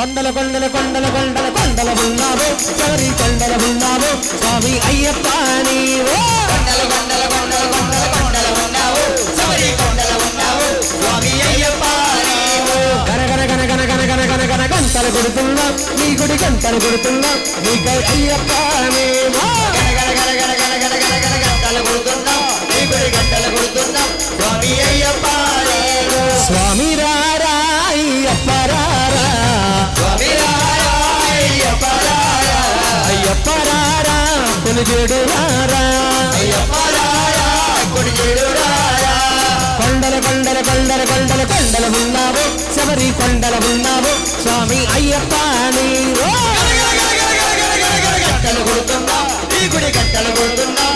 కొండల కొండల కొండల కొండల కొండల ఉన్నావు చవరి కొండల ఉన్నావు స్వామి అయ్యప్ప నీవో కొండల కొండల కొండల కొండల కొండల ఉన్నావు ఎవరి కొండల ఉన్నావు స్వామి అయ్యప్ప గనగన గనగన గనగన గనగన గంటలు కొడుతున్నా నీ గుడి గంటలు కొడుతున్నా నీ అయ్యప్ప గనగన గనగన గనగన గనగన గంటలు కొడుతున్నా నీ గుడి గంటలు కొడుతున్నా స్వామి అయ్యప్ప స్వామి గుడి చెడు రారా కొండల కొండల కొండల కొండల కొండల ఉన్నావు శబరి కొండల ఉన్నావు స్వామి అయ్యప్ప కట్టలు కొడుతున్నా ఈ గుడి కట్టలు కొడుతున్నా